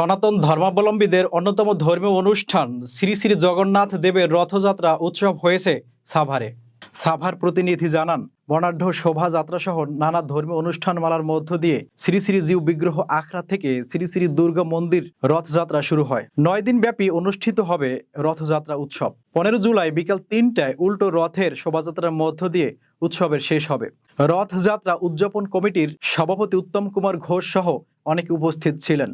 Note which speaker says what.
Speaker 1: সনাতন ধর্মাবলম্বীদের অন্যতম ধর্মীয় অনুষ্ঠান শ্রী শ্রী জগন্নাথ দেবের রথযাত্রা উৎসব হয়েছে সাভারে। সাভার প্রতিনিধি জানান, বর্ণাঢ্য শোভাযাত্রা সহ নানা ধর্মীয় অনুষ্ঠানমালার মধ্য দিয়ে শ্রী শ্রী জিউ বিগ্রহ আখড়া থেকে শ্রী শ্রী দুর্গা মন্দির রথযাত্রা শুরু হয়। নয় দিন ব্যাপী অনুষ্ঠিত হবে রথযাত্রা উৎসব। পনেরো জুলাই বিকাল তিনটায় উল্টো রথের শোভাযাত্রার মধ্য দিয়ে উৎসবের শেষ হবে। রথযাত্রা উদযাপন কমিটির সভাপতি উত্তম কুমার ঘোষ সহ অনেকে উপস্থিত ছিলেন।